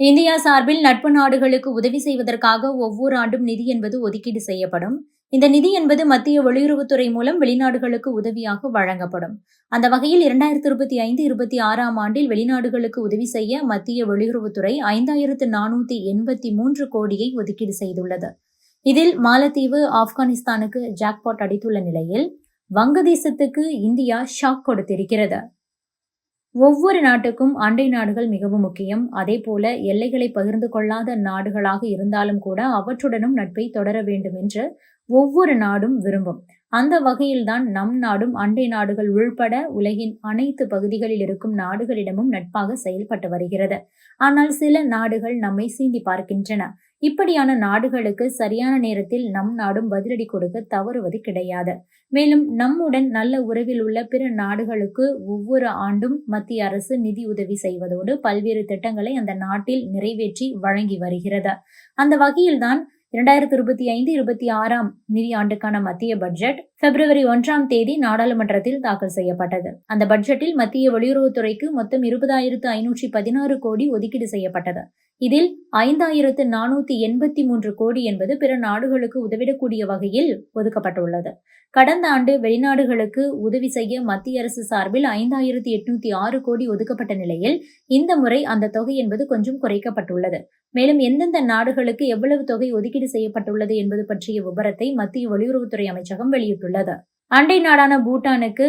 India சார்பில் நட்பு நாடுகளுக்கு உதவி செய்வதற்காக ஒவ்வொரு ஆண்டும் நிதி என்பது ஒதுக்கீடு செய்யப்படும். இந்த நிதி என்பது மத்திய வெளியுறவுத்துறை மூலம் வெளிநாடுகளுக்கு உதவியாக வழங்கப்படும். அந்த வகையில் இரண்டாயிரத்தி இருபத்தி ஐந்து இருபத்தி ஆறாம் ஆண்டில் வெளிநாடுகளுக்கு உதவி செய்ய மத்திய வெளியுறவுத்துறை ஐந்தாயிரத்து நானூத்தி எண்பத்தி மூன்று கோடியை ஒதுக்கீடு செய்துள்ளது. இதில் மாலத்தீவு ஆப்கானிஸ்தானுக்கு ஜாக்பாட் அடித்துள்ள நிலையில் வங்கதேசத்துக்கு இந்தியா ஷாக் கொடுத்திருக்கிறது. ஒவ்வொரு நாட்டுக்கும் அண்டை நாடுகள் மிகவும் முக்கியம். அதே போல எல்லைகளை பகிர்ந்து கொள்ளாத நாடுகளாக இருந்தாலும் கூட அவற்றுடனும் நட்பை தொடர வேண்டும் என்று ஒவ்வொரு நாடும் விரும்பும். அந்த வகையில்தான் நம் நாடும் அண்டை நாடுகள் உள்பட உலகின் அனைத்து பகுதிகளில் இருக்கும் நாடுகளிடமும் நட்பாக செயல்பட்டு வருகிறது. ஆனால் சில நாடுகள் நம்மை சீந்தி பார்க்கின்றன. இப்படியான நாடுகளுக்கு சரியான நேரத்தில் நம் நாடும் பதிலடி கொடுக்க தவறுவது கிடையாது. மேலும் நம்முடன் நல்ல உறவில் உள்ள பிற நாடுகளுக்கு ஒவ்வொரு ஆண்டும் மத்திய அரசு நிதி உதவி செய்வதோடு பல்வேறு திட்டங்களை அந்த நாட்டில் நிறைவேற்றி வழங்கி வருகிறது. அந்த வகையில்தான் இரண்டாயிரத்தி இருபத்தி ஐந்து இருபத்தி ஆறாம் நிதியாண்டுக்கான மத்திய பட்ஜெட் பிப்ரவரி ஒன்றாம் தேதி நாடாளுமன்றத்தில் தாக்கல் செய்யப்பட்டது. அந்த பட்ஜெட்டில் மத்திய வெளியுறவுத்துறைக்கு மொத்தம் இருபதாயிரத்து ஐநூற்றி பதினாறு கோடி ஒதுக்கீடு செய்யப்பட்டது. இதில் ஐந்தாயிரத்து நானூத்தி எண்பத்தி மூன்று கோடி என்பது பிற நாடுகளுக்கு உதவிடக்கூடிய வகையில் ஒதுக்கப்பட்டுள்ளது. கடந்த ஆண்டு வெளிநாடுகளுக்கு உதவி செய்ய மத்திய அரசு சார்பில் ஐந்தாயிரத்தி எட்நூத்தி ஆறு கோடி ஒதுக்கப்பட்ட நிலையில் இந்த முறை அந்த தொகை என்பது கொஞ்சம் குறைக்கப்பட்டுள்ளது. மேலும் எந்தெந்த நாடுகளுக்கு எவ்வளவு தொகை ஒதுக்கீடு செய்யப்பட்டுள்ளது என்பது பற்றிய விவரத்தை மத்திய வெளியுறவுத்துறை அமைச்சகம் வெளியிட்டுள்ளது. அண்டை நாடான பூட்டானுக்கு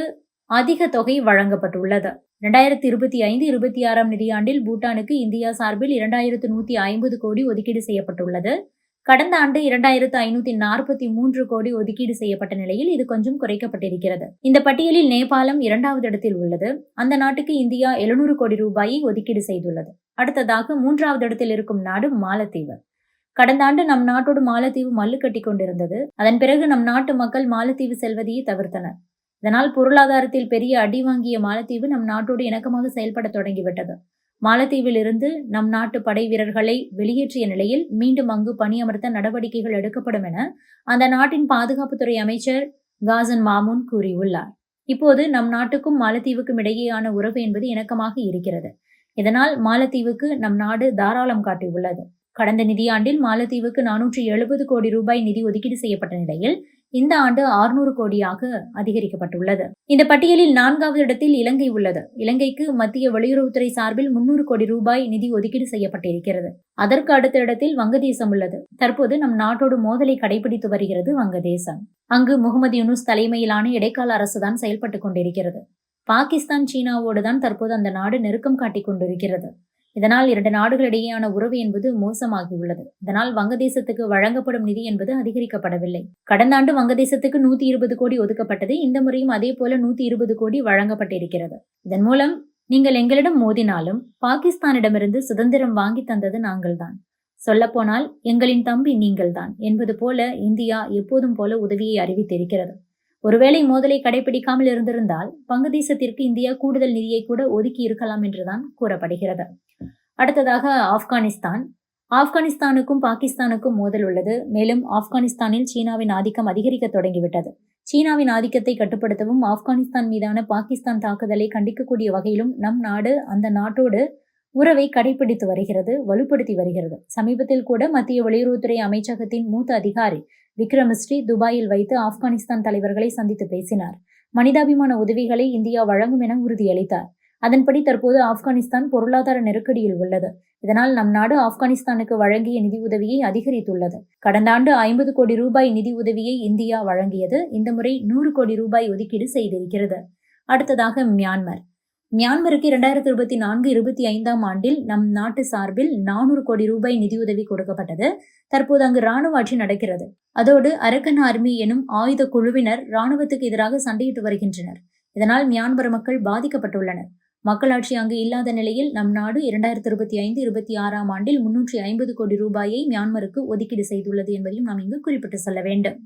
அதிக தொகை வழங்கப்பட்டுள்ளது. இரண்டாயிரத்தி இருபத்தி ஐந்து இருபத்தி ஆறாம் நிதியாண்டில் பூட்டானுக்கு இந்தியா சார்பில் இரண்டாயிரத்து நூத்தி ஐம்பது கோடி ஒதுக்கீடு செய்யப்பட்டுள்ளது. கடந்த ஆண்டு இரண்டாயிரத்து ஐநூத்தி நாற்பத்தி மூன்று கோடி ஒதுக்கீடு செய்யப்பட்ட நிலையில் இது கொஞ்சம் குறைக்கப்பட்டிருக்கிறது. இந்த பட்டியலில் நேபாளம் இரண்டாவது இடத்தில் உள்ளது. அந்த நாட்டுக்கு இந்தியா எழுநூறு கோடி ரூபாயை ஒதுக்கீடு செய்துள்ளது. அடுத்ததாக மூன்றாவது இடத்தில் இருக்கும் நாடு மாலத்தீவு. கடந்த ஆண்டு நம் நாட்டோடு மாலத்தீவு மல்லு கட்டி கொண்டிருந்தது. அதன் பிறகு நம் நாட்டு மக்கள் மாலத்தீவு செல்வதையே தவிர்த்தனர். இதனால் பொருளாதாரத்தில் பெரிய அடி வாங்கிய மாலத்தீவு நம் நாட்டோடு இணக்கமாக செயல்பட தொடங்கிவிட்டது. மாலத்தீவில் இருந்து நம் நாட்டு படை வீரர்களை வெளியேற்றிய நிலையில் மீண்டும் அங்கு பணியமர்த்த நடவடிக்கைகள் எடுக்கப்படும் என அந்த நாட்டின் பாதுகாப்புத்துறை அமைச்சர் காசன் மாமூன் கூறியுள்ளார். இப்போது நம் நாட்டுக்கும் மாலத்தீவுக்கும் இடையேயான உறவு என்பது இணக்கமாக இருக்கிறது. இதனால் மாலத்தீவுக்கு நம் நாடு தாராளம் காட்டியுள்ளது. கடந்த நிதியாண்டில் மாலத்தீவுக்கு நானூற்றி எழுபது கோடி ரூபாய் நிதி ஒதுக்கீடு செய்யப்பட்ட நிலையில் இந்த ஆண்டு ஆறுநூறு கோடியாக அதிகரிக்கப்பட்டுள்ளது. இந்த பட்டியலில் நான்காவது இடத்தில் இலங்கை உள்ளது. இலங்கைக்கு மத்திய வெளியுறவுத்துறை சார்பில் முன்னூறு கோடி ரூபாய் நிதி ஒதுக்கீடு செய்யப்பட்டிருக்கிறது. அதற்கு அடுத்த இடத்தில் வங்கதேசம் உள்ளது. தற்போது நம் நாட்டோடு மோதலை கடைபிடித்து வருகிறது வங்கதேசம். அங்கு முகமது யூனுஸ் தலைமையிலான இடைக்கால அரசுதான் செயல்பட்டு கொண்டிருக்கிறது. பாகிஸ்தான் சீனாவோடு தான் தற்போது அந்த நாடு நெருக்கம் காட்டிக் கொண்டிருக்கிறது. இதனால் இரண்டு நாடுகளிடையேயான உறவு என்பது மோசமாகியுள்ளது. இதனால் வங்கதேசத்துக்கு வழங்கப்படும் நிதி என்பது அதிகரிக்கப்படவில்லை. கடந்த ஆண்டு வங்கதேசத்துக்கு நூத்தி இருபது கோடி ஒதுக்கப்பட்டது. இந்த முறையும் அதே போல நூத்தி இருபது கோடி வழங்கப்பட்டிருக்கிறது. இதன் மூலம் நீங்கள் எங்களிடம் மோதினாலும் பாகிஸ்தானிடமிருந்து சுதந்திரம் வாங்கி தந்தது நாங்கள்தான். சொல்லப்போனால் எங்களின் தம்பி நீங்கள்தான் என்பது போல இந்தியா எப்போதும் போல உதவியை அறிவித்திருக்கிறது. ஒருவேளை மோதலை கடைபிடிக்காமல் இருந்திருந்தால் வங்கதேசத்திற்கு இந்தியா கூடுதல் நிதியை கூட ஒதுக்கி இருக்கலாம் என்றுதான் கூறப்படுகிறது. அடுத்ததாக ஆப்கானிஸ்தான். ஆப்கானிஸ்தானுக்கும் பாகிஸ்தானுக்கும் மோதல் உள்ளது. மேலும் ஆப்கானிஸ்தானில் சீனாவின் ஆதிக்கம் அதிகரிக்க தொடங்கிவிட்டது. சீனாவின் ஆதிக்கத்தை கட்டுப்படுத்தவும் ஆப்கானிஸ்தான் மீதான பாகிஸ்தான் தாக்குதலை கண்டிக்கக்கூடிய வகையிலும் நம் நாடு அந்த நாட்டோடு உறவை கடைபிடித்து வருகிறது வலுப்படுத்தி வருகிறது. சமீபத்தில் கூட மத்திய வெளியுறவுத்துறை அமைச்சகத்தின் மூத்த அதிகாரி விக்ரமஸ்ரீ துபாயில் வைத்து ஆப்கானிஸ்தான் தலைவர்களை சந்தித்து பேசினார். மனிதாபிமான உதவிகளை இந்தியா வழங்கும் என உறுதியளித்தார். அதன்படி தற்போது ஆப்கானிஸ்தான் பொருளாதார நெருக்கடியில் உள்ளது. இதனால் நம் நாடு ஆப்கானிஸ்தானுக்கு வழங்கிய நிதி உதவியை அதிகரித்துள்ளது. கடந்த ஆண்டு ஐம்பது கோடி ரூபாய் நிதி உதவியை இந்தியா வழங்கியது. இந்த முறை நூறு கோடி ரூபாய் ஒதுக்கீடு செய்திருக்கிறது. அடுத்ததாக மியான்மர். மியான்மருக்கு இரண்டாயிரத்தி இருபத்தி நான்கு இருபத்தி ஐந்தாம் ஆண்டில் நம் நாட்டு சார்பில் நானூறு கோடி ரூபாய் நிதியுதவி கொடுக்கப்பட்டது. தற்போது அங்கு ராணுவ ஆட்சி நடக்கிறது. அதோடு அரக்கன் ஆர்மி எனும் ஆயுத குழுவினர் ராணுவத்துக்கு எதிராக சண்டையிட்டு வருகின்றனர். இதனால் மியான்மர் மக்கள் பாதிக்கப்பட்டுள்ளனர். மக்களாட்சி அங்கு இல்லாத நிலையில் நம் நாடு இரண்டாயிரத்தி இருபத்தி ஐந்து இருபத்தி ஆறாம் ஆண்டில் முன்னூற்றி ஐம்பது கோடி ரூபாயை மியான்மருக்கு ஒதுக்கீடு செய்துள்ளது என்பதையும் நாம் இங்கு குறிப்பிட்டு சொல்ல வேண்டும்.